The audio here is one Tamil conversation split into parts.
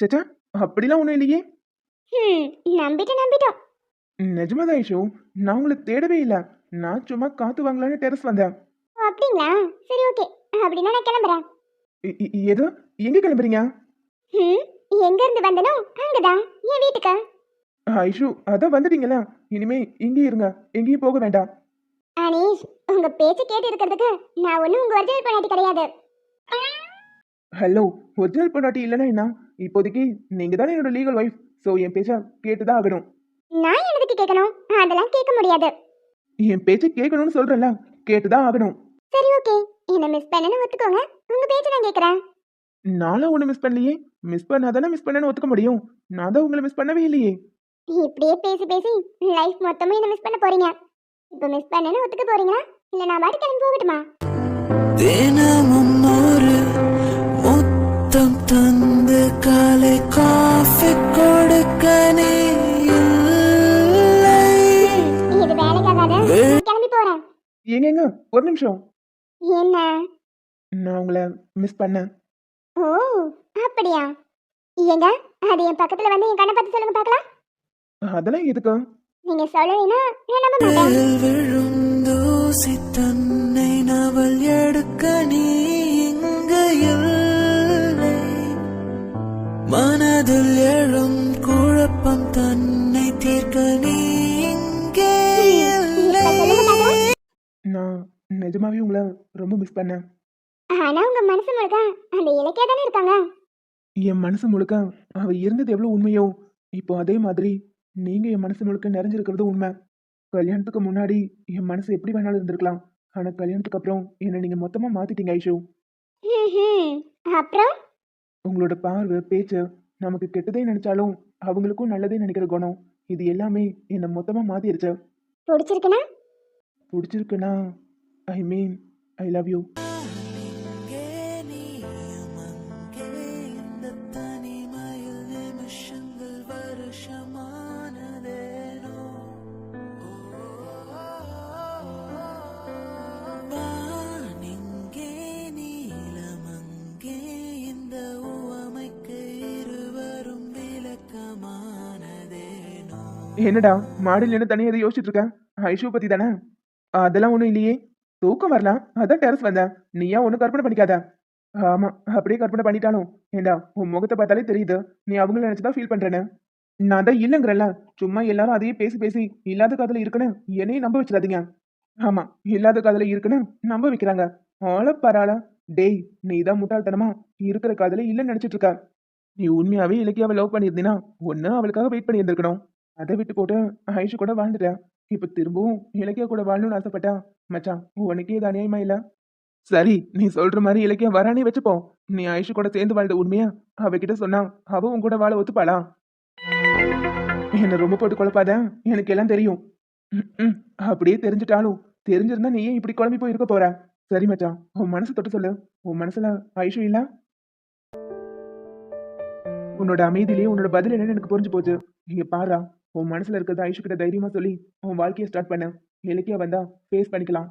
சச்சா அப்படிலாம் ஒன்றும் இல்லையே. ம் நம்பிட்டோம். நிஜமாதான் ஐஷு நான் உங்களை தேடவே இல்லை. நான் சும்மா காத்து வாங்கலான்னு டெரஸ் வந்தேன். அப்படிங்களா? சரி ஓகே அப்படின்னா நான் கிளம்புறேன். எது? எங்க கிளம்புறீங்க? எங்க இருந்து வந்தனோ அங்கதான் என் வீட்டுக்கு. ஐஷு அதான் வந்துட்டீங்களா இனிமே இங்கே இருங்க எங்கேயும் போக வேண்டாம். அனீஷ் உங்க பேச்சு கேட்டு இருக்கிறதுக்கு நான் ஒன்றும் உங்க ஒரிஜினல் பொண்டாட்டி கிடையாது. ஹலோ ஒரிஜினல் பொண்டாட்டி இல்லைன்னா என்ன? இப்போதைக்கு நீங்க தானே என்னோட லீகல் ஒய்ஃப் ஸோ என் பேச்சை கேட்டுதான் ஆகணும். நான் எதுக்கு கேட்கணும்? அதெல்லாம் கேட்க முடியாது. என் பேச்சை கேட்கணும்னு சொல்றேன்ல கேட்டுதான் ஆகணும். சரி ஓகே என்ன மிஸ் பண்ணனு ஒத்துக்கோங்க. உங்க பேச்சு நான் கேட்கறேன். நானும் ஒன்று மிஸ் பண்ணலையே. மிஸ் பண்ணாதானே மிஸ் பண்ணேன்னு ஒத்துக்க முடியும். நான் தான் உங்களை மிஸ் பண்ணவே இல்லையே. இப்படியே பேசி பேசி லைஃப் மொத்தமும் என்ன மிஸ் பண்ண போறீங்க? இப்போ மிஸ் பண்ணனு ஒத்துக்க போறீங்களா? இல்ல நான் பாட்டு கிளம்பி போகட்டுமா? தினமும் காலை காஃபி கொடுக்க நீ இல்லை. இது வேலைக்காகாத நான் கிளம்பி போறேன். ஏங்க ஏங்க ஒரு நிமிஷம். என்ன? நான் உங்களை மிஸ் பண்ணேன். ஓ அப்படியா? ஏங்க அது என் பக்கத்துல வந்து என் கண்ணை பார்த்து சொல்லுங்க பார்க்கலாம். அதெல்லாம் எதுக்கு? நீங்க சொல்லலைன்னா நான் நம்ப மாட்டேன். மேல் விழும் தூசி தன்னை நவல் எடுக்க நீ மனதில் எழும் குழப்பம் தன்னை தீர்க்க நீ இங்கே இல்லை. நான் நிஜமாவே உங்களை ரொம்ப மிஸ் பண்ணேன். ஆனா உங்க மனசு முழுக்க அந்த இலக்கியா தானே இருக்காங்க என் மனசு முழுக்க அவ இருந்தது எவ்வளவு உண்மையோ இப்போ அதே மாதிரி நீங்க என் மனசு முழுக்க நிறைஞ்சிருக்கிறது உண்மை. கல்யாணத்துக்கு முன்னாடி என் மனசு எப்படி வேணாலும் இருந்திருக்கலாம். ஆனா கல்யாணத்துக்கு அப்புறம் என்னை நீங்க மொத்தமா மாத்திட்டீங்க ஐஷு. அப்புறம்? உங்களோட பார்வை பேச்சு நமக்கு கெட்டதே நினைச்சாலும் அவங்களுக்கும் நல்லதே நினைக்கிற குணம் இது எல்லாமே என்னை மொத்தமா மாத்திருச்சு. பிடிச்சிருக்குன்னா பிடிச்சிருக்குன்னா ஐ மீன் ஐ லவ் யூ என்னடா மாடியில் என்ன தனியாக எதை யோசிச்சுட்டு இருக்கேன் ஐஷு பத்தி தானே? அதெல்லாம் ஒன்றும் இல்லையே. தூக்கம் வரலாம். அதான் டெரஸ் வந்தேன். நீயா ஒன்றும் கற்பனை பண்ணிக்காத. ஆமா அப்படியே கற்பனை பண்ணிட்டாலும். ஏண்டா உன் முகத்தை பார்த்தாலே தெரியுது. நீ அவங்கள நினைச்சுதான் ஃபீல் பண்ணுறேன்னு நான் தான் இல்லைங்கிறல்ல சும்மா எல்லாரும் அதையே பேசி பேசி இல்லாத காதில் இருக்குன்னு என்னையும் நம்ப வச்சிடாதீங்க. ஆமாம் இல்லாத காதில் இருக்குன்னு நம்ப வைக்கிறாங்க. ஆள பரவாயில்ல டேய் நீ தான் முட்டாள்தனமா இருக்கிற காதல இல்லைன்னு நினச்சிட்டு இருக்க. நீ உண்மையாகவே இலக்கியாவை லவ் பண்ணியிருந்தீன்னா ஒன்று அவளுக்காக வெயிட் பண்ணி இருந்திருக்கணும் அதை விட்டு போட்டு ஐஷு கூட வாழ்ந்துட்டேன் இப்போ திரும்பவும் இலக்கியா கூட வாழணும்னு ஆசைப்பட்டா மச்சான் உனக்கே இது அநியாயமா இல்ல? சரி நீ சொல்ற மாதிரி இலக்கியம் வரானே வச்சுப்போம் நீ ஐஷு கூட சேர்ந்து வாழ்ந்த உண்மையா? அவகிட்ட சொன்னா அவ உன் கூட வாழ ஒத்துப்பாளா? என்ன ரொம்ப போட்டு குழப்பாத. எனக்கு எல்லாம் தெரியும். ம், ம், அப்படியே தெரிஞ்சிட்டாலும் தெரிஞ்சிருந்தா நீ ஏன் இப்படி குழம்பி போய் இருக்க போற? சரி மச்சான் உன் மனசு தொட்டு சொல்லு. உன் மனசுல ஐஷு இல்ல? உன்னோட அமைதியிலேயே உன்னோட பதில் என்னன்னு எனக்கு புரிஞ்சு போச்சு. இங்க பாரா. உன் மனசுல இருக்கிறத ஐஷு கிட்ட தைரியமா சொல்லி உன் வாழ்க்கையை ஸ்டார்ட் பண்ண. இலக்கியா வந்தா ஃபேஸ் பண்ணிக்கலாம்.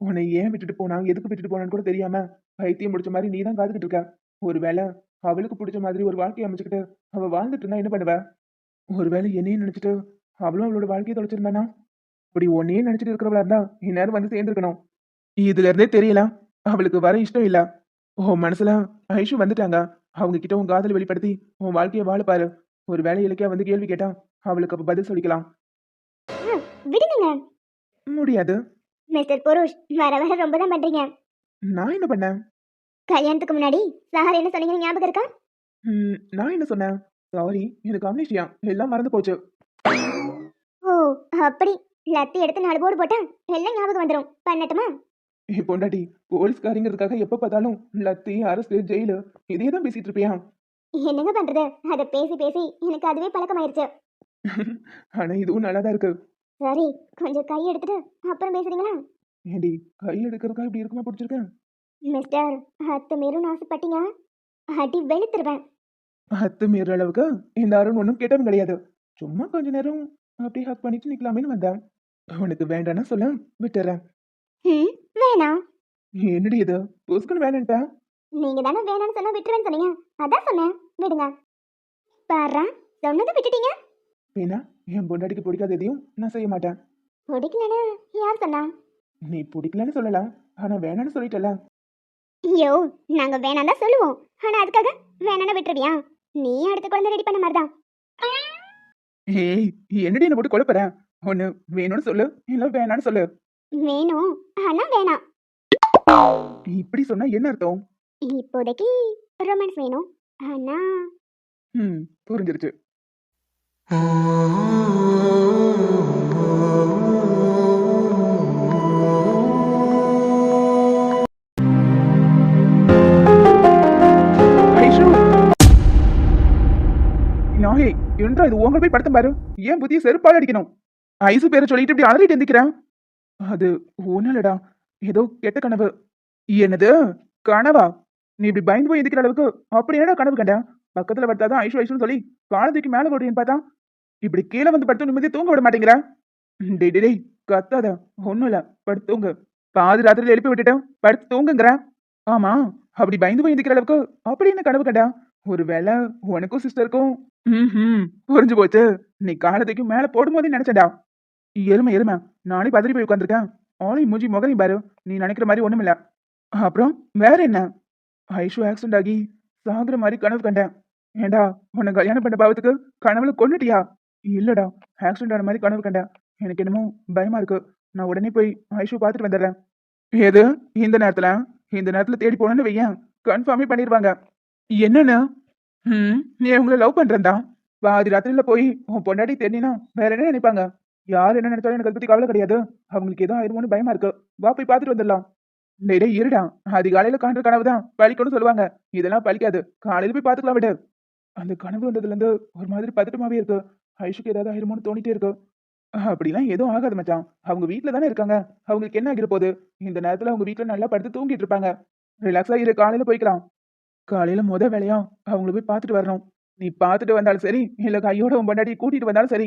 உன்னை ஏன் விட்டுட்டு போனா எதுக்கு விட்டுட்டு போனான்னு கூட தெரியாம பைத்தியம் முடிச்ச மாதிரி நீ தான் காத்துக்கிட்டு இருக்க. ஒருவேளை அவளுக்கு பிடிச்ச மாதிரி ஒரு வாழ்க்கையை அமைச்சுக்கிட்டு அவ வாழ்ந்துட்டு இருந்தா என்ன பண்ணுவ? ஒருவேளை என்னையும் நினைச்சிட்டு அவளும் அவளோட வாழ்க்கையை தொலைச்சிருந்தானா? இப்படி உன்னையே நினைச்சிட்டு இருக்கிறவளா இருந்தா இந்நேரம் வந்து சேர்ந்துருக்கணும். இதுல இருந்தே தெரியல. அவளுக்கு வர இஷ்டம் இல்ல. உன் மனசுல ஐஷு வந்துட்டாங்க. அவங்க கிட்ட உன் காதல் வெளிப்படுத்தி உன் வாழ்க்கையை வாழ பாரு. ஒரு வேலை இலக்கியா வந்து கேள்வி கேட்டா அவளுக்கு அப்ப பதில் சொல்லிக்கலாம். விடுங்க. முடியாது. மிஸ்டர் புருஷ் வர வர ரொம்ப தான் பண்றீங்க. நான் என்ன பண்ணேன்? கல்யாணத்துக்கு முன்னாடி சார் என்ன சொன்னீங்க ஞாபகம் இருக்கா? நான் என்ன சொன்னேன்? சாரி எனக்கு அம்னேஷியா எல்லாம் மறந்து போச்சு. ஓ அப்படி. லத்தி எடுத்து நாலு போர்டு போட்டா எல்லாம் ஞாபகம் வந்துடும் பண்ணட்டுமா? பொண்டாட்டி போலீஸ்காரிங்கிறதுக்காக எப்ப பார்த்தாலும் லத்தி அரசு ஜெயிலு இதே தான் பேசிட்டு இருப்பியா? என்னங்க பண்றது? அதை பேசி பேசி எனக்கு அதுவே பழக்கமாயிருச்சு. ஆனா இதுவும் நல்லா தான் இருக்கு. சரி கொஞ்சம் கை எடுத்துட்டு அப்புறம் பேசுறீங்களா? ஏண்டி கை எடுக்கிறதுக்கா இப்படி இருக்குமா பிடிச்சிருக்கேன் மிஸ்டர் அத்து மீறும் ஆசைப்பட்டீங்க. அடி வெளுத்துருவேன். அத்து மீற அளவுக்கு இந்த அருண் ஒன்றும் கேட்டவன் கிடையாது. சும்மா கொஞ்ச நேரம் அப்படியே ஹக் பண்ணிட்டு நிக்கலாமேன்னு வந்தேன். உனக்கு வேண்டாம்னா சொல்ல விட்டுறேன். ம் வேணாம் என்னடி இது? புஸ்குன்னு வேணான்ட்டா. நீங்க தானே வேணாம்னு சொன்னா விட்டுருவேன்னு சொன்னீங்க. அதான் சொன்னேன். விடுங்க. பாரா சொன்னதை விட்டுட்டீங்க? ஏன்னா என் பொண்டாட்டிக்கு பிடிக்காத எதையும் நான் செய்ய மாட்டேன். பிடிக்கலன்னு யார் சொன்னா? நீ பிடிக்கலன்னு சொல்லலாம். ஆனா வேணான்னு சொல்லிட்டல ஐயோ நாங்க வேணாம் தான் சொல்லுவோம். ஆனா அதுக்காக வேணாம்னு விட்டுருவியா? நீ அடுத்த குழந்தை ரெடி பண்ண மாதிரி தான் ஏய் என்னடி என்ன போட்டு குழப்பற ஒண்ணு வேணும்னு சொல்லு இல்ல வேணான்னு சொல்லு. வேணும் ஆனா வேணாம். இப்படி சொன்னா என்ன அர்த்தம்? இப்போதைக்கு ரொமான்ஸ் வேணும். ஆனா ம் புரிஞ்சிருச்சு. நாயே என்றா இது உங்க போய் படுத்தம் பாரு. ஏன் புதிய செருப்பால் அடிக்கணும்? ஐசு பேரை சொல்லிட்டு இப்படி அலறிட்டு எந்திக்கிறேன் அது ஒண்ணுலடா ஏதோ கெட்ட கனவு. என்னது? கனவா? நீ இப்படி பயந்து போய் எந்திக்கிற அளவுக்கு அப்படி என்னடா கனவு கண்ட? பக்கத்துல படுத்தாதான் ஐஷு ஐஷுன்னு சொல்லி காலத்துக்கு மேல ஓடுறேன்னு பார்த்தா இப்படி கீழே வந்து படுத்து நிம்மதியை தூங்க விட மாட்டேங்கிற? டேய் டேய், டேய் கத்தாத. ஒண்ணும் இல்ல. படுத்து தூங்க. பாதி ராத்திரியில எழுப்பி விட்டுட்டேன். படுத்து தூங்குங்கிற. ஆமா. அப்படி பயந்து போய் இருக்கிற அளவுக்கு அப்படி என்ன கனவு கண்டா? ஒருவேளை உனக்கும் சிஸ்டருக்கும் ம் புரிஞ்சு போச்சு. நீ காலத்துக்கு மேல போடும்போதே நினைச்சடா எருமை எருமை. நானே பதறி போய் உட்காந்துருக்கேன் ஆளையும் மூஞ்சி முகரையும் பாரு. நீ நினைக்கிற மாதிரி ஒண்ணுமில்ல. அப்புறம் வேற என்ன? ஐஷு ஆக்சிடென்ட் ஆகி சாகுற மாதிரி கனவு கண்டேன். ஏண்டா உன்னை கல்யாணம் பண்ண பாவத்துக்கு கனவுல கொண்டுட்டியா இல்லடா ஆக்சிடென்ட் ஆன மாதிரி கனவு கண்டேன். எனக்கு என்னமோ பயமா இருக்கு. நான் உடனே போய் ஐஷு பார்த்துட்டு வந்துடுறேன். எது? இந்த நேரத்துல? இந்த நேரத்துல தேடி போனேன்னு வையேன். கன்ஃபார்மே பண்ணிடுவாங்க. என்னன்னு? ம் நீ உங்களை லவ் பண்றேன்டா. பாதி ராத்திரியில போய் உன் பொண்டாட்டி தெரிஞ்சினா வேற என்ன நினைப்பாங்க? யார் என்ன நினைச்சாலும் எனக்கு அதை பத்தி கவலை கிடையாது. அவங்களுக்கு ஏதோ ஆயிருமோன்னு பயமா இருக்கு. வா போய் பார்த்துட்டு வந்துடலாம். டேய் இருடா. அதிகாலையில காண்ற கனவு தான். பழிக்கணும்னு சொல்லுவாங்க. இதெல்லாம் பழிக்காது. காலையில போய் பார்த்துக்கலாம் விடு. அந்த கனவு வந்ததுல இருந்து ஒரு மாதிரி பதட்டமாவே இருக்கு. ஐஷுக்கு ஏதாவது ஆயிருமோன்னு தோணிட்டே இருக்கு. அப்படிலாம் எதுவும் ஆகாது மச்சான். அவங்க வீட்ல தானே இருக்காங்க. அவங்களுக்கு என்ன ஆகிற போகுது? இந்த நேரத்துல அவங்க வீட்ல நல்லா படுத்து தூங்கிட்டு இருப்பாங்க. ரிலாக்ஸா இரு காலையில போய்க்கலாம். காலையில முத வேலையா? அவங்கள போய் பார்த்துட்டு வரணும். நீ பார்த்துட்டு வந்தாலும் சரி இல்ல கையோட உன் பொண்டாட்டி கூட்டிட்டு வந்தாலும் சரி.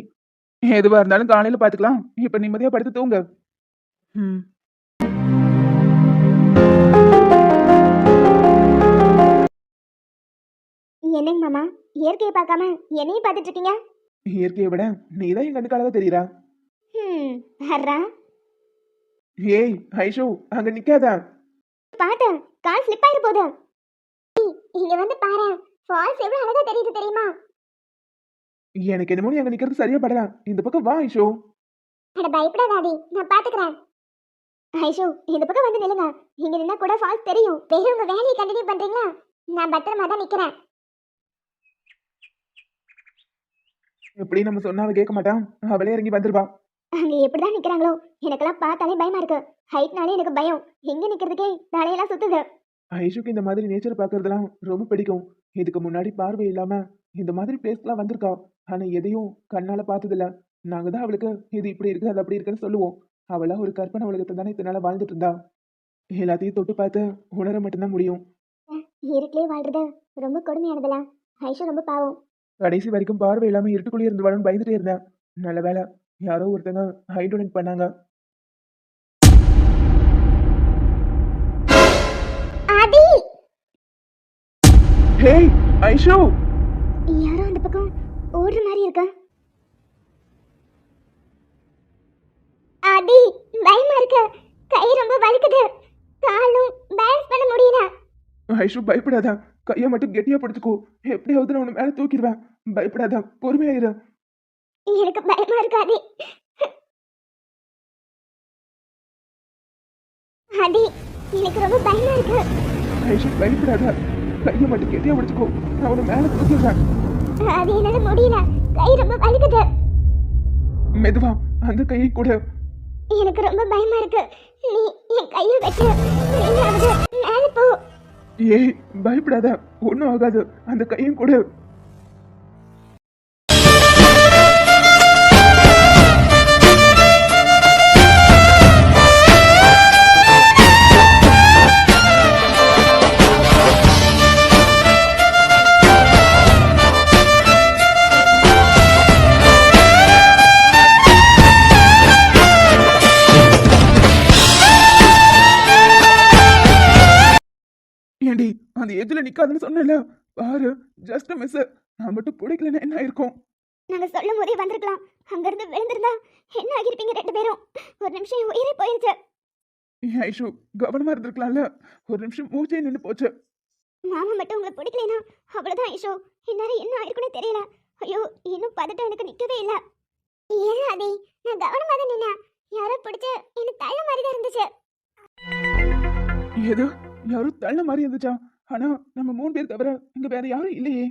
எதுவா இருந்தாலும் காலையில பாத்துக்கலாம் இப்ப நிம்மதியா படுத்து தூங்க. ம். என்னங்க மாமா? இயற்கையை பார்க்காம என்னையும் பார்த்துட்டு இருக்கீங்க? இயற்கையை விட நீதான் என் கண்ணுக்கு அழகா தெரியறா? ம் வர்றா ஏய் ஐஷு அங்க நிக்காத. பார்த்தேன் கால் ஸ்லிப் ஆயிரு போதும் இங்க வந்து பாரு ஃபால்ஸ் எவ்வளவு அழகா தெரியுது தெரியுமா? எனக்கு என்னமோ நீ அங்க நிக்கிறது சரியா படல. இந்த பக்கம் வா ஐஷு. அட பயப்படாதாடி நான் பாத்துக்கிறேன். ஐஷு இந்த பக்கம் வந்து நில்லுங்க. இங்க நின்னா கூட ஃபால்ஸ் தெரியும். வெறும் உங்க வேலையை கண்டினியூ பண்றீங்களா? நான் பத்திரமா தான் நிக்கிறேன். எப்படி நம்ம சொன்னா அவ கேட்க மாட்டான் அவளே இறங்கி வந்துருவா அங்க எப்படிதான் நிக்கிறாங்களோ? எனக்கெல்லாம் பார்த்தாலே பயமா இருக்கு. ஹைட்னாலே எனக்கு பயம். எங்க நிக்கிறதுக்கே தலையெல்லாம் சுத்துது. ஐஷுக்கு இந்த மாதிரி நேச்சர் பார்க்கறதெல்லாம் ரொம்ப பிடிக்கும். இதுக்கு முன்னாடி பார்வை இல்லாம இந்த மாதிரி பிளேஸ்க்குலாம் வந்திருக்கா. ஆனா எதையும் கண்ணால பார்த்ததில்ல. நாங்க தான் அவளுக்கு இது இப்படி இருக்கு அது அப்படி இருக்குன்னு சொல்லுவோம். அவளா ஒரு கற்பனை உலகத்தை தானே இத்தனை நாளா வாழ்ந்துட்டு இருந்தா. எல்லாத்தையும் தொட்டு பார்த்து உணர மட்டும்தான் முடியும். இருட்டிலே வாழ்றது ரொம்ப கொடுமையானதுல ஐஷு ரொம்ப பாவம். கடைசி வரைக்கும் பார்வை இல்லாம இருட்டுக்குள்ளே இருந்து வாழும் பயந்துட்டே இருந்தேன். நல்ல வேலை யாரோ ஒருத்தங்க ஹைட்ரோனிக் பண்ணாங்க. ஆதி! ஹேய் ஐஷு! யாரோ அந்த பக்கம் ஓடுற மாதிரி இருக்கா? ஆதி பயமா இருக்கு. கை ரொம்ப வலிக்குது. காலும் பேலன்ஸ் பண்ண முடியல. ஐஷு பயப்படாத. கையை மட்டும் கெட்டியா பிடிச்சுக்கோ. எப்படியாவது நான் உன்னை மேல தூக்கிடுவேன். பயப்படாத பொறுமையாயிரு. எனக்கு பயமா இருக்கு ஆதி ஆதி எனக்கு ரொம்ப பயமா இருக்கு. ஐஷு பயப்படாத. கையை மட்டும் கெட்டியா பிடிச்சுக்கோ. நான் உன்னை மேல தூக்கிடுறேன் அது என்னால முடியல. கை ரொம்ப வலிக்குது. மெதுவா அந்த கையை கூட. எனக்கு ரொம்ப பயமா இருக்கு. நீ என் கையை வெட்டு. நீயாவது மேல போ. ஏய் பயப்படாத. ஒன்றும் ஆகாது. அந்த கையும் கூட எஜ்ல நிக்காதுன்னு சொன்னேன்ல. பாரு ஜஸ்ட் மிஸ் நான் மட்டும் பிடிக்கலன்னா என்ன இருக்கும் நாங்க சொல்லும் போதே வந்திருக்கலாம். அங்கிருந்து விழுந்திருந்தா என்ன ஆகிருப்பீங்க ரெண்டு பேரும்? ஒரு நிமிஷம் உயிரே போயிருச்சு. ஏன் ஐஷு கவனமா இருந்திருக்கலாம்ல? ஒரு நிமிஷம் மூச்சே நின்று போச்சு. மாமா மட்டும் உங்களை பிடிக்கலைனா அவ்வளவுதான் ஐஷோ. இந்நேரம் என்ன ஆயிருக்குன்னு தெரியல. ஐயோ இன்னும் பதட்டம் எனக்கு நிக்கவே இல்ல. ஏன் அதே நான் கவனமா தான் நின்னேன். யாரோ பிடிச்சு என்ன தள்ள மாதிரி தான் இருந்துச்சு. ஏதோ யாரும் தள்ள மாதிரி இருந்துச்சா ஆனா நம்ம மூணு பேர் தவிர இங்க வேற யாரும் இல்லையே.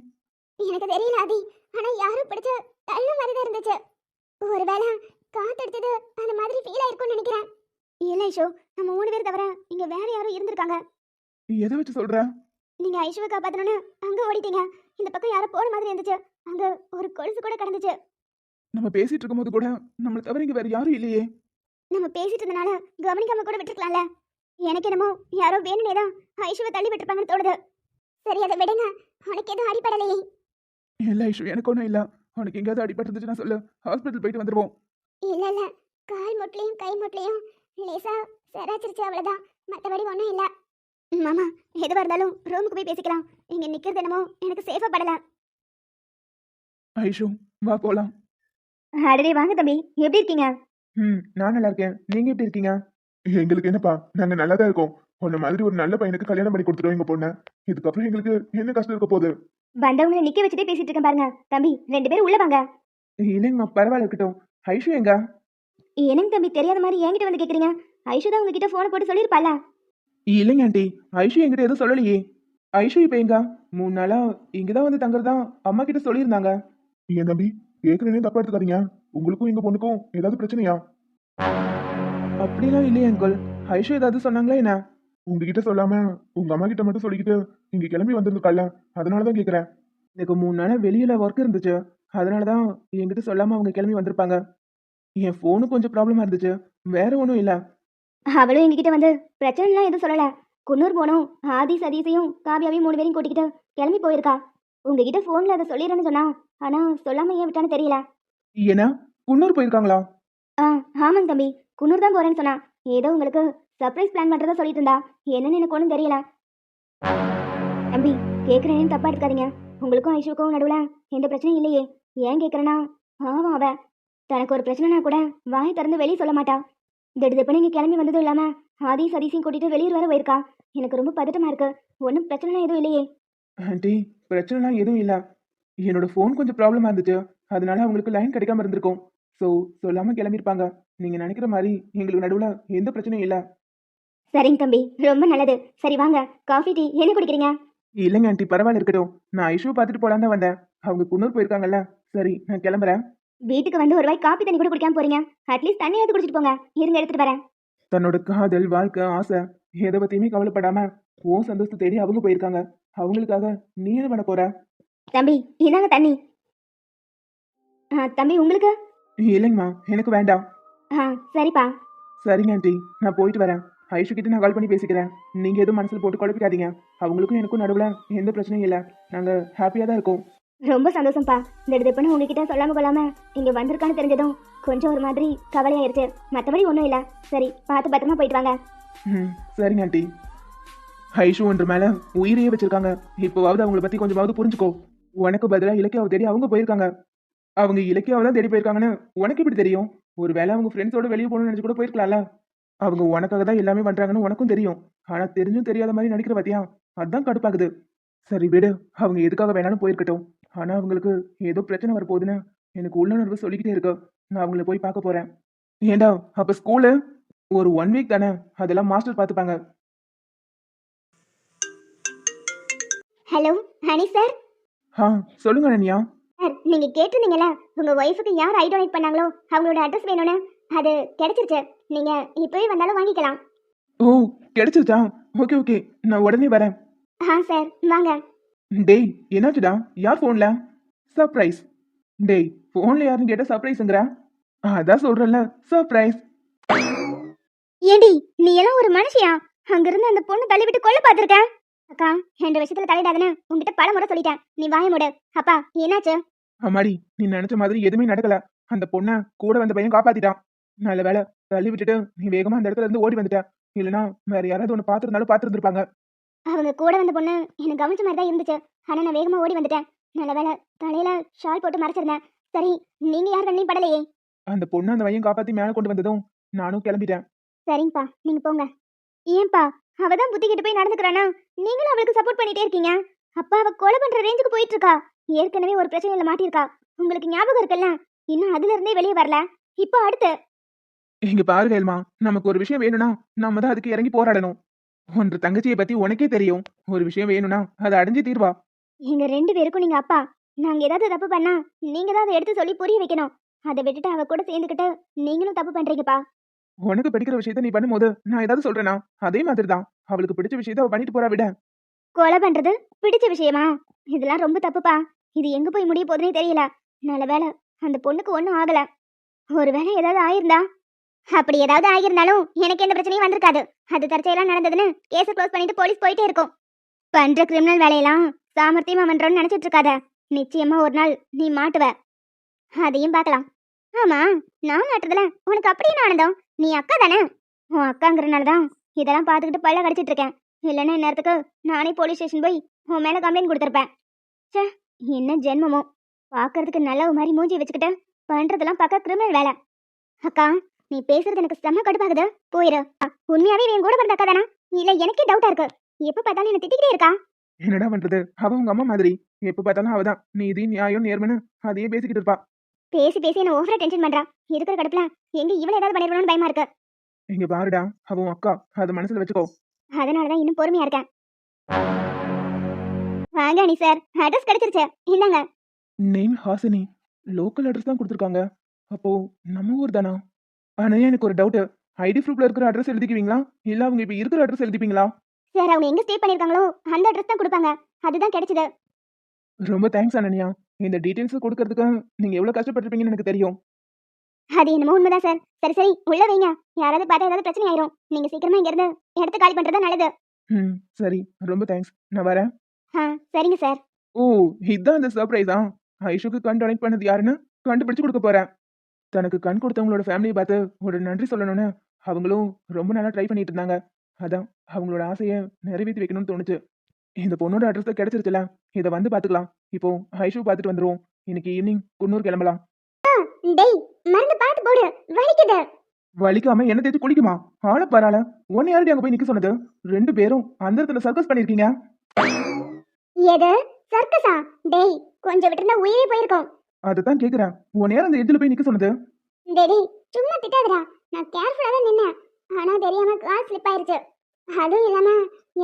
எனக்கு தெரியல ஆதி. ஆனா யாரோ பிடிச்சு தள்ள மாதிரி தான் இருந்துச்சு. ஒருவேளை காத்தடிச்சது அந்த மாதிரி ஃபீல் ஆயிருக்கும்னு நினைக்கிறேன். இல்ல ஐஷோ. நம்ம மூணு பேர் தவிர இங்க வேற யாரும் இருந்திருக்காங்க. எதை வச்சு சொல்ற? நீங்க ஐஷுவை காப்பாத்தணும்னு அங்க ஓடிட்டீங்க. இந்த பக்கம் யாரோ போன மாதிரி இருந்துச்சு. அங்க ஒரு கொலுசு கூட கிடந்துச்சு. நம்ம பேசிட்டு இருக்கும்போது கூட நம்மளை தவிர இங்க வேற யாரும் இல்லையே. நம்ம பேசிட்டு இருந்தனால கவனிக்காம கூட விட்டுருக்கலாம்ல. எனக்கு என்னமோ யாரோ வேணுனே தான் ஐஷுவை தள்ளி விட்டுருப்பாங்கன்னு தோணுது. சரி அதை விடுங்க. உனக்கு எதுவும் அடிப்படலையே இல்ல ஐஷு எனக்கு ஒன்றும் இல்ல. உனக்கு எங்கேயாவது அடிபட்டு இருந்துச்சுன்னா சொல்லு. ஹாஸ்பிட்டல் போயிட்டு வந்துருவோம். இல்ல இல்ல. கால் முட்லையும் கை முட்லையும் லேசா செராச்சிருச்சு அவ்வளவுதான். மத்தபடி ஒண்ணும் இல்ல. மாமா எதுவா இருந்தாலும் ரூமுக்கு போய் பேசிக்கலாம். இங்க நிக்கிறது என்னமோ எனக்கு சேஃபா படல. ஐஷு வா போலாம். அடடே வாங்க தம்பி. எப்படி இருக்கீங்க? ம் நான் நல்லா இருக்கேன். நீங்க எப்படி இருக்கீங்க? எங்களுக்கு என்னப்பா நாங்க நல்லா தான் இருக்கோம். உன்ன மாதிரி ஒரு நல்ல பையனுக்கு கல்யாணம் பண்ணி கொடுத்துருவோம் எங்க பொண்ணு. இதுக்கப்புறம் எங்களுக்கு என்ன கஷ்டம் இருக்க போகுது? வந்தவங்களை நிக்க வச்சுட்டே பேசிட்டு இருக்கேன் பாருங்க. தம்பி ரெண்டு பேரும் உள்ள வாங்க. இல்லைங்கம்மா பரவாயில்ல இருக்கட்டும். ஐஷு எங்க? எனக்கு தம்பி தெரியாத மாதிரி என்கிட்ட வந்து கேக்குறீங்க? ஐஷு தான் உங்ககிட்ட போனை போட்டு சொல்லிருப்பால இல்லைங்க ஆண்டி ஐஷு என்கிட்ட எதுவும் சொல்லலையே. ஐஷு இப்ப எங்க? மூணு நாளா இங்கதான் வந்து தங்குறதா அம்மா கிட்ட சொல்லியிருந்தாங்க. ஏன் தம்பி ஏற்கனவே தப்பா எடுத்துக்காதீங்க. உங்களுக்கும் எங்க பொண்ணுக்கும் ஏதாவது பிரச்சனையா? அப்படிலாம் இல்லையே அங்கிள். ஐஷு ஏதாவது சொன்னாங்களா என்ன? உங்ககிட்ட சொல்லாம உங்க அம்மா கிட்ட மட்டும் சொல்லிக்கிட்டு இங்க கிளம்பி வந்திருந்துருக்கல அதனாலதான் கேக்குறேன். எனக்கு மூணு நாளா வெளியில ஒர்க் இருந்துச்சு. அதனாலதான் என்கிட்ட சொல்லாம அவங்க கிளம்பி வந்திருப்பாங்க. என் ஃபோனு கொஞ்சம் ப்ராப்ளமா இருந்துச்சு. வேற ஒன்றும் இல்ல. அவளும் எங்ககிட்ட வந்து பிரச்சனைலாம் எதுவும் சொல்லல. குன்னூர் போனோம். ஆதி சதீஷையும் காவியாவையும் மூணு பேரையும் கூட்டிக்கிட்டு கிளம்பி போயிருக்கா. உங்ககிட்ட ஃபோன்ல அதை சொல்லிடுறேன்னு சொன்னா ஆனா சொல்லாம ஏன் விட்டான்னு தெரியல. ஏன்னா குன்னூர் போயிருக்காங்களா? ஆ ஆமாங்க தம்பி. குன்னூர் தான் போறேன்னு சொன்னா ஏதோ உங்களுக்கு சர்ப்ரைஸ் பிளான் பண்றதா சொல்லிட்டு இருந்தா என்னன்னு எனக்கு ஒன்றும் தெரியல. தம்பி கேட்குறேன்னு தப்பா எடுத்துக்காதீங்க. உங்களுக்கும் ஐஷுக்கும் நடுவுல எந்த பிரச்சனையும் இல்லையே. ஏன் கேட்குறேன்னா ஆமாம் அவ. தனக்கு ஒரு பிரச்சனைனா கூட வாய் திறந்து வெளியே சொல்ல மாட்டா. திடுதிப்புன்னு இங்கே கிளம்பி வந்ததும் இல்லாம ஆதி சதீஷையும் கூட்டிட்டு வெளியூர் வர போயிருக்கா. எனக்கு ரொம்ப பதட்டமா இருக்கு. ஒன்றும் பிரச்சனைலாம் எதுவும் இல்லையே. ஆண்டி பிரச்சனைலாம் எதுவும் இல்லை. என்னோட ஃபோன் கொஞ்சம் ப்ராப்ளமாக இருந்துச்சு. அதனால அவங்களுக்கு லைன் கிடைக்காம இருந்திருக்கும். ஸோ சொல்லாம கிளம்பியிருப்பாங்க நீங்க நினைக்கிற மாதிரி எங்களுக்கு நடுவுல எந்த பிரச்சனையும் இல்ல. சரிங்க தம்பி ரொம்ப நல்லது. சரி வாங்க. காஃபி டீ என்ன குடிக்கிறீங்க? இல்லைங்க ஆண்டி பரவாயில்ல இருக்கட்டும். நான் ஐஷுவை பார்த்துட்டு போலான்னு தான் வந்தேன். அவங்க குன்னூர் போயிருக்காங்கல்ல. சரி நான் கிளம்புறேன். வீட்டுக்கு வந்து ஒரு வாய் காப்பி தண்ணி கூட குடிக்காம போறீங்க. அட்லீஸ்ட் தண்ணியாவது குடிச்சிட்டு போங்க. இருங்க எடுத்துட்டு வரேன். தன்னோட காதல் வாழ்க்கை ஆசை எதை பத்தியுமே கவலைப்படாம உன் சந்தோஷத்தை தேடி அவங்க போயிருக்காங்க. அவங்களுக்காக நீ என்ன பண்ண போற? தம்பி இதாங்க தண்ணி. ஆ தம்பி உங்களுக்கு? இல்லைங்கம்மா எனக்கு வேண்டாம். ஆ சரிப்பா. சரிங்க ஆண்டி. நான் போயிட்டு வரேன். ஐஷு கிட்ட நான் கால் பண்ணி பேசிக்கிறேன். நீங்க எதுவும் மனசுல போட்டு குழப்பிக்காதீங்க. அவங்களுக்கும் எனக்கும் நடுவுல எந்த பிரச்சனையும் இல்லை. நாங்க ஹாப்பியா தான் இருக்கோம். ரொம்ப சந்தோஷம்ப்பா. இந்த இதுப்புன்னு உங்ககிட்ட சொல்லாம கொள்ளாம இங்க வந்திருக்கான்னு தெரிஞ்சதும் கொஞ்சம் ஒரு மாதிரி கவலையாயிருச்சு. மற்றபடி ஒன்றும் இல்லை. சரி பார்த்து பத்திரமா போயிட்டு வாங்க. ம் சரிங்க ஆண்டி. ஐஷு ஒன்று மேல உயிரையே வச்சிருக்காங்க. இப்போவாவது அவங்கள பத்தி கொஞ்சமாவது புரிஞ்சுக்கோ. உனக்கு பதிலாக இலக்கியாவை தேடி அவங்க போயிருக்காங்க. அவங்க இலக்கியாவை தான் தேடி போயிருக்காங்கன்னு உனக்கு எப்படி தெரியும்? ஒருவேளை அவங்க ஃப்ரெண்ட்ஸோட வெளியே போகணும்னு நினைச்சு கூட போயிருக்கலாம்ல? அவங்க உனக்காக தான் எல்லாமே பண்றாங்கன்னு உனக்கும் தெரியும். ஆனா தெரிஞ்சும் தெரியாத மாதிரி நடிக்கிற பாத்தியா? அதான் கடுப்பாகுது. சரி விடு. அவங்க எதுக்காக வேணாலும் போயிருக்கட்டும். ஆனா அவங்களுக்கு ஏதோ பிரச்சனை வரப்போகுதுன்னு எனக்கு உள்ளுணர்வு சொல்லிக்கிட்டே இருக்கு. நான் அவங்கள போய் பார்க்க போறேன். ஏண்டா அப்ப ஸ்கூலு ஒரு ஒன் வீக் தானே. அதெல்லாம் மாஸ்டர் பார்த்துப்பாங்க. ஹலோ ஹனி சார் ஆ சொல்லுங்க அனன்யா. நீங்க கேட்டிருந்தீங்கல்ல உங்க ஒய்ஃபுக்கு யார் ஐ டொனேட் பண்ணாங்களோ அவங்களோட அட்ரஸ் வேணும்னு அது கிடைச்சிருச்சு. நீங்க இப்பவே வந்தாலும் வாங்கிக்கலாம். ஓ கிடைச்சிருச்சா? ஓகே ஓகே நான் உடனே வரேன். ஆ சார் வாங்க. டேய் என்னாச்சுடா? யார் ஃபோன்ல சர்ப்ரைஸ் டேய் ஃபோன்ல யாருன்னு கேட்ட சர்ப்ரைஸுங்கிற அதான் சொல்றேன்ல சர்ப்ரைஸ் ஏடி நீ எல்லாம் ஒரு மனுஷியா? அங்கிருந்து அந்த பொண்ணு தள்ளி விட்டு கொல்ல பார்த்திருக்க? அக்கா என்ற விஷயத்துல தலையிடாதுன்னு உங்ககிட்ட பல முறை சொல்லிட்டேன். நீ வாய மூடு. அப்பா என்னாச்சு? அம்மாடி நீ நினைச்ச மாதிரி எதுவுமே நடக்கல. அந்த பொண்ணை கூட வந்த பையன் காப்பாத்திட்டான் நல்ல வேலை தள்ளி விட்டுட்டு நீ வேகமா அந்த இடத்துல இருந்து ஓடி வந்துட்ட. இல்லனா வேற யாராவது ஒன்று பார்த்துருந்தாலும் பார்த்துருந்துருப்பாங்க. அவங்க கூட வந்த பொண்ணு எனக்கு கவனிச்ச மாதிரி தான் இருந்துச்சு. ஆனா நான் வேகமா ஓடி வந்துட்டேன். நல்ல வேலை தலையில ஷால் போட்டு மறைச்சிருந்தேன். சரி நீங்க யார் கண்ணையும் படலையே. அந்த பொண்ணு அந்த பையன் காப்பாத்தி மேல கொண்டு வந்ததும் நானும் கிளம்பிட்டேன். சரிங்கப்பா நீங்க போங்க. ஏன்பா அவ தான் புத்தி கிட்ட போய் நடந்துக்கிறானா? நீங்களும் அவளுக்கு சப்போர்ட் பண்ணிட்டே இருக்கீங்க. அப்பா அவ கொலை பண்ற ரேஞ்சுக்கு போயிட்டு இருக்கா. ஏற்கனவே ஒரு பிரச்சனையில மாட்டியிருக்கா. உங்களுக்கு ஞாபகம் இருக்குல்ல? இன்னும் அதுல இருந்தே வெளியே வரல. இப்போ அடுத்து. இங்க பாருங்க எல்மா நமக்கு ஒரு விஷயம் வேணும்னா நாம தான் அதுக்கு இறங்கி போராடணும். ஒன்று தங்கச்சியை பத்தி உனக்கே தெரியும். ஒரு விஷயம் வேணும்னா அதை அடைஞ்சு தீர்வா எங்க ரெண்டு பேருக்கும் நீங்க அப்பா. நாங்க ஏதாவது தப்பு பண்ணா நீங்க தான் அதை எடுத்து சொல்லி புரிய வைக்கணும். அதை விட்டுட்டு அவ கூட சேர்ந்துக்கிட்டு நீங்களும் தப்பு பண்றீங்கப்பா. உனக்கு பிடிக்கிற விஷயத்த நீ பண்ணும்போது நான் ஏதாவது சொல்றேனா? அதே மாதிரி தான் அவளுக்கு பிடிச்ச விஷயத்த அவ பண்ணிட்டு போறா விட. கொலை பண்றது பிடிச்ச விஷயமா? இதெல்லாம் ரொம்ப தப்புப்பா. இது எங்க போய் முடிய போகுதுனே தெரியல. நல்ல வேலை அந்த பொண்ணுக்கு ஒன்றும் ஆகல. ஒருவேளை ஏதாவது ஆயிருந்தா? அப்படி ஏதாவது ஆகியிருந்தாலும் எனக்கு எந்த பிரச்சனையும் வந்திருக்காது. அது தற்செயலா நடந்ததுன்னு கேஸை க்ளோஸ் பண்ணிட்டு போலீஸ் போயிட்டே இருக்கும். பண்ற கிரிமினல் வேலையெல்லாம் சாமர்த்தியமா பண்றோம்னு நினைச்சிட்டு இருக்காத. நிச்சயமா ஒரு நாள் நீ மாட்டுவ. அதையும் பார்க்கலாம். ஆமா நான் மாட்டுறதுல உனக்கு அப்படி என்ன ஆனந்தம்? நீ அக்கா தானே? உன் அக்காங்கிறனால தான் இதெல்லாம் பார்த்துக்கிட்டு பல்ல கடிச்சிட்டு இருக்கேன். இல்லைன்னா இந்நேரத்துக்கு நானே போலீஸ் ஸ்டேஷன் போய் உன் மேல கம்ப்ளைண்ட் கொடுத்துருப்பேன். ச்சே என்ன ஜென்மமோ. பார்க்கறதுக்கு நல்ல மாதிரி மூஞ்சி வச்சுக்கிட்டு பண்றதெல்லாம் பார்க்க கிரிமினல் வேலை. அக்கா நீ பேசுறது எனக்கு செம்ம கடுப்பாகுது. போயிரு. உண்மையாவே இவன் கூட பிறந்த அக்கா தானா இல்ல எனக்கே டவுட்டா இருக்கு. எப்ப பார்த்தாலும் என்ன திட்டிக்கிட்டே இருக்கா? என்னடா பண்றது? அவ உங்க அம்மா மாதிரி. எப்ப பார்த்தாலும் அவதான் நீதி நியாயம் நேர்மனு அதையே பேசிக்கிட்டு இருப்பா. பேசி பேசி என்ன ஓவரா டென்ஷன் பண்றா. இருக்கிற கடுப்புல எங்க இவள ஏதாவது பண்ணிடணும்னு பயமா இருக்கு. இங்க பாருடா அவ அக்கா. அதை மனசுல வச்சுக்கோ. அதனாலதான் இன்னும் பொறுமையா இருக்கேன். அனி சார் அட்ரஸ் கிடைச்சிருச்சு. இந்தாங்க. நேம் ஹாசினி. லோக்கல் அட்ரஸ் தான் கொடுத்துருக்காங்க. அப்போ நம்ம ஊர் தானா? ஆனா எனக்கு ஒரு டவுட் ஐடி ப்ரூஃப்ல இருக்கிற அட்ரஸ் எழுதிக்குவீங்களா? இல்ல அவங்க இப்ப இருக்கிற அட்ரஸ் எழுதிப்பீங்களா? சார் அவங்க எங்க ஸ்டே பண்ணிருக்காங்களோ அந்த அட்ரஸ் தான் கொடுப்பாங்க. அதுதான் கிடைச்சது. ரொம்ப தேங்க்ஸ் அனன்யா. இந்த டீடைல்ஸ் கொடுக்கறதுக்கு நீங்க எவ்வளவு கஷ்டப்பட்டிருப்பீங்கன்னு எனக்கு தெரியும். அது என்னமோ உண்மைதான் சார் சரி சரி உள்ள வைங்க. யாராவது பார்த்தா ஏதாவது பிரச்சனை ஆயிரும். நீங்க சீக்கிரமா இங்க இருந்து இடத்த காலி பண்றதா நல்லது. ம் சரி. ரொம்ப தேங்க்ஸ் நான் வரேன். ஆ சரிங்க சார். ஓ இதான் அந்த சர்ப்ரைஸா ஐஷுக்கு கண் டொனேட் பண்ணது யாருன்னு கண்டுபிடிச்சு கொடுக்க போறேன். தனக்கு கண் கொடுத்தவங்களோட ஃபேமிலியை பார்த்து ஒரு நன்றி சொல்லணும்னு அவங்களும் ரொம்ப நாளா ட்ரை பண்ணிட்டு இருந்தாங்க. அதான் அவங்களோட ஆசையை நிறைவேற்றி வைக்கணும்னு தோணுச்சு. இந்த பொண்ணோட அட்ரஸ் கிடைச்சிருச்சுல? இதை வந்து பார்த்துக்கலாம். இப்போ ஐஷு பார்த்துட்டு வந்துருவோம். இன்னைக்கு ஈவினிங் குன்னூர் கிளம்பலாம். டேய் மருந்து பார்த்து போடு. வலிக்குது. வலிக்காம என்ன தேய்ச்சி குளிக்குமா? ஆள பரவாயில்ல ஒன்னு யாரடி அங்க போய் நிக்க சொன்னது? ரெண்டு பேரும் அந்த இடத்துல சர்க்கஸ் பண்ணிருக்கீங்க. எது? சர்க்கஸா? டேய் கொஞ்சம் விட்டுருந்தா உயிரே போயிருக்கும். அதுதான் கேக்குறேன். உன் நேரம் அந்த எஜ்ஜில் போய் நிக்க சொன்னது டேய், சும்மா திட்டாதடா. நான் கேர்ஃபுல்லா தான் நின்னேன். ஆனா தெரியாம கால் ஸ்லிப் ஆயிருச்சு. அதுவும் இல்லாம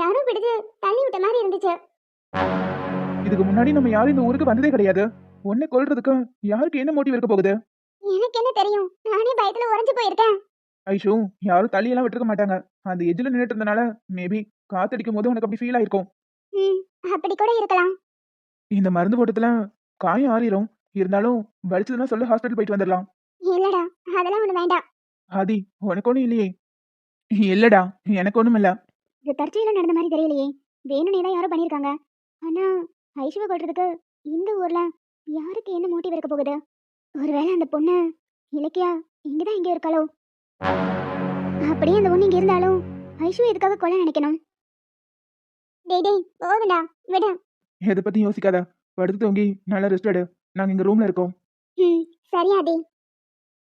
யாரும் பிடிச்சு தள்ளி விட்ட மாதிரி இருந்துச்சு. இதுக்கு முன்னாடி நம்ம யாரும் இந்த ஊருக்கு வந்ததே கிடையாது. உன்னை கொல்றதுக்கு யாருக்கு என்ன மோட்டிவ் இருக்க போகுது? எனக்கு என்ன தெரியும்? நானே பயத்துல உறைஞ்சு போயிருக்கேன். ஐஷு யாரும் தள்ளியெல்லாம் விட்டுருக்க மாட்டாங்க. அந்த எஜ்ஜில் நின்றுட்டு இருந்தனால மேபி காத்தடிக்கும் போது உனக்கு அப்படி ஃபீல் ஆயிருக்கும். ம். அப்படி கூட இருக்கலாம். இந்த மருந்து போட்டதுல காயம் ஆறிரும். இருந்தாலும் வலிச்சதுன்னா சொல்லு ஹாஸ்பிட்டல் போயிட்டு வந்துடலாம் இல்லடா அதெல்லாம் ஒண்ணு வேண்டாம். ஆதி உனக்கு ஒன்றும் இல்லையே. இல்லடா எனக்கு ஒன்றும் இல்லை. இது தற்செயலா நடந்த மாதிரி தெரியலையே. வேணும்னே தான் யாரோ பண்ணியிருக்காங்க. ஆனா ஐஷுவை கொல்றதுக்கு இந்த ஊர்ல யாருக்கு என்ன மோட்டிவ் இருக்க போகுது? ஒருவேளை அந்த பொண்ணு இலக்கியா இங்கதான் இங்க இருக்காளோ? அப்படியே அந்த பொண்ணு இங்க இருந்தாலும் ஐஷு எதுக்காக கொல்ல நினைக்கணும்? டேய் டேய் போதுடா விடு. எதை பத்தி யோசிக்காத. படுத்து தூங்கி நல்லா ரெஸ்ட் எடு. நாங்க இங்க ரூம்ல இருக்கோம். ம் சரியா டி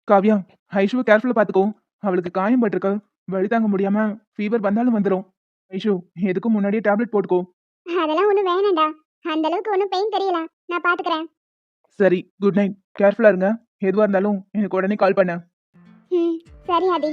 காவ்யா ஐஷுவை கேர்ஃபுல்லா பாத்துக்கோ. அவளுக்கு காயம் பட்டிருக்கு. வலி தாங்க முடியாம ஃபீவர் வந்தாலும் வந்துடும் ஐஷு எதுக்கும் முன்னாடியே டேப்லெட் போட்டுக்கோ. அதெல்லாம் ஒண்ணும் வேணாம்டா. அந்த அளவுக்கு ஒன்றும் பெயின் தெரியல. நான் பாத்துக்கிறேன். சரி குட் நைட் கேர்ஃபுல்லா இருங்க. எதுவா இருந்தாலும் எனக்கு உடனே கால் பண்ண. ம் சரி ஆதி